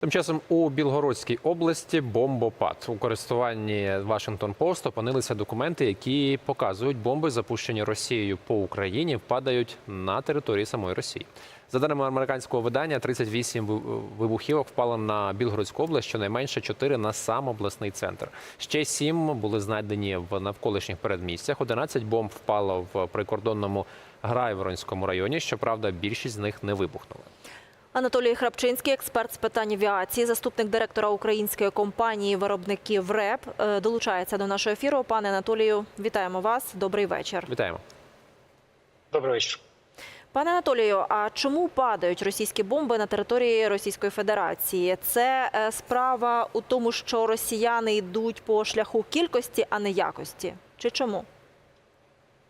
Тим часом у Білгородській області бомбопад у користуванні Вашингтон Пост опинилися документи, які показують бомби, запущені Росією по Україні, впадають на території самої Росії. За даними американського видання, 38 ви- вибухівок впало на Білгородську область, щонайменше 4 на сам обласний центр. Ще 7 були знайдені в навколишніх передмістях. 11 бомб впало в прикордонному Грайворонському районі. Щоправда, більшість з них не вибухнули. Анатолій Храпчинський, експерт з питань авіації, заступник директора української компанії виробників РЕП, е, долучається до нашого ефіру. Пане Анатолію, вітаємо вас. Добрий вечір. Вітаємо. Добрий вечір. Пане Анатолію, а чому падають російські бомби на території Російської Федерації? Це е, справа у тому, що росіяни йдуть по шляху кількості, а не якості. Чи чому?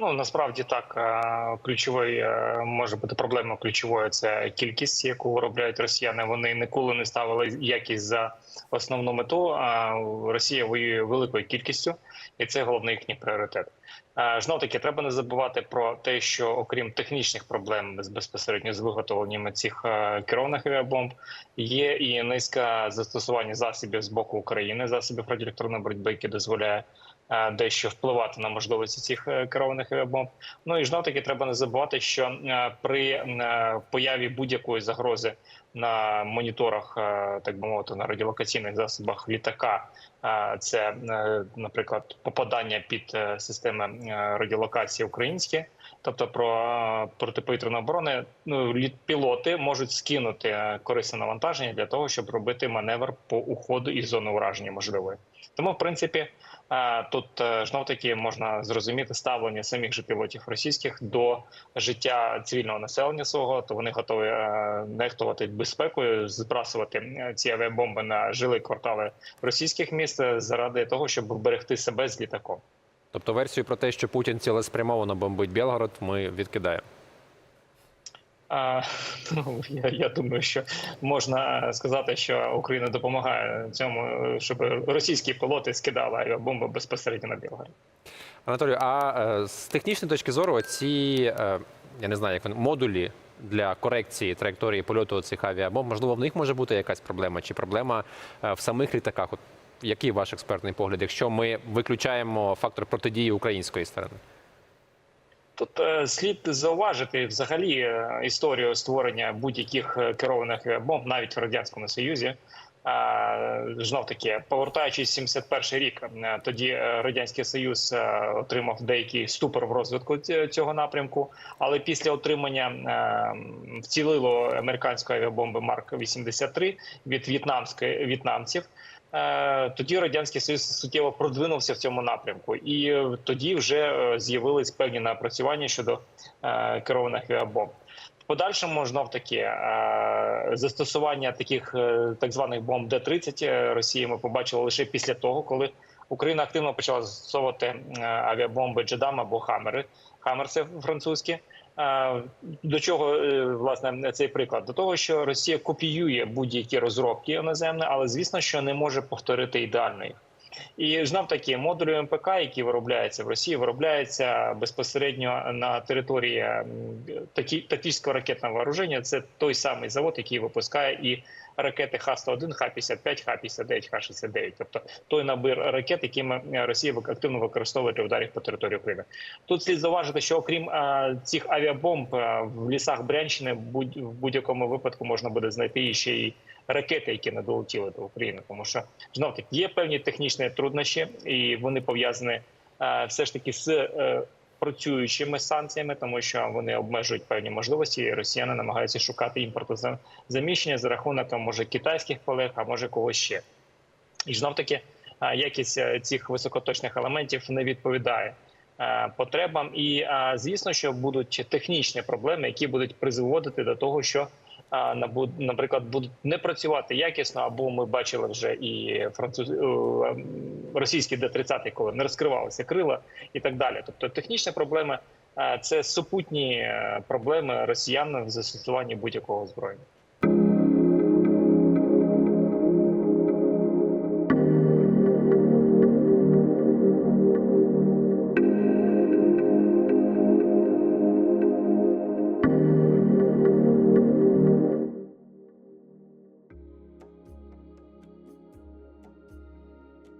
Ну насправді так е, ключовий е, може бути проблема ключовою це кількість, яку виробляють росіяни. Вони ніколи не ставили якість за основну мету. Росія воює великою кількістю, і це головний їхній пріоритет. Знов таки треба не забувати про те, що окрім технічних проблем з безпосередньо з виготовленням цих е, керованих авіабомб, є і низка застосування засобів з боку України, засобів радіоелектронної боротьби, які дозволяє е, дещо впливати на можливості цих е, керованих авіабомб. Ну і знов таки треба не забувати, що е, при е, появі будь-якої загрози на моніторах, е, так би мовити, на радіолокаційних засобах літака. е, Це, е, наприклад, попадання під е, системи е, радіолокації українські, тобто про е, протиповітряну оборони, ну пілоти можуть скинути е, корисне навантаження для того, щоб робити маневр по уходу із зони ураження можливої. Тому, в принципі, е, тут е, знов таки можна зрозуміти ставлення самих же пілотів російських до життя цивільного населення свого, то вони готові е, нехтувати безпекою, збрасувати ці авіабомби на жилі квартали російських міст заради того, щоб вберегти себе з літаком. Тобто версію про те, що Путін цілеспрямовано бомбить Білгород, ми відкидаємо. Ну, я, я думаю, що можна сказати, що Україна допомагає цьому, щоб російські пілоти скидали авіабомби безпосередньо на Білгород. Анатолію, а е, з технічної точки зору, ці е, я не знаю, як вони модулі для корекції траєкторії польоту цих авіабомб, можливо, в них може бути якась проблема, чи проблема е, в самих літаках? От який ваш експертний погляд, якщо ми виключаємо фактор протидії української сторони? Тут е, слід зауважити взагалі е, історію створення будь-яких е, керованих бомб навіть в радянському союзі. Знов таки, повертаючись 71 рік, е, тоді е, радянський союз е, отримав деякий ступор в розвитку цього напрямку. Але після отримання вцілило американської авіабомби Марк 83 від в'єтнамської в'єтнамців. Тоді радянський союз суттєво продвинувся в цьому напрямку, і тоді вже з'явились певні напрацювання щодо керованих авіабомб. Подальшому знов таки е, застосування таких е, так званих бомб Д-30 е, Росії ми побачили лише після того, коли Україна активно почала застосовувати авіабомби Джедам або Хаммери. Хаммер це французькі. До чого власне цей приклад? До того, що Росія копіює будь-які розробки іноземні, але звісно, що не може повторити ідеально їх. І знов таки модулі МПК, які виробляються в Росії, виробляються безпосередньо на території тактичного ракетного вооруження. Це той самий завод, який випускає і ракети Х-101, Х-55, Х-59, Х-69. Тобто той набір ракет, якими Росія активно використовує для ударів по території України. Тут слід зауважити, що окрім е, цих авіабомб е, в лісах Брянщини будь в будь-якому випадку можна буде знайти ще й ракети, які не долетіли до України, тому що знов таки є певні технічні труднощі, і вони пов'язані е, все ж таки з е, працюючими санкціями, тому що вони обмежують певні можливості. і Росіяни намагаються шукати імпортозаміщення за рахунок а, може китайських колег, а може когось ще. І знов таки е, якість цих високоточних елементів не відповідає потребам. І звісно, що будуть технічні проблеми, які будуть призводити до того, що наприклад, будуть не працювати якісно, або ми бачили вже і француз... е, російські Д-30, коли не розкривалися крила і так далі. Тобто технічні проблеми е, це супутні е, проблеми росіян в застосуванні будь-якого озброєння.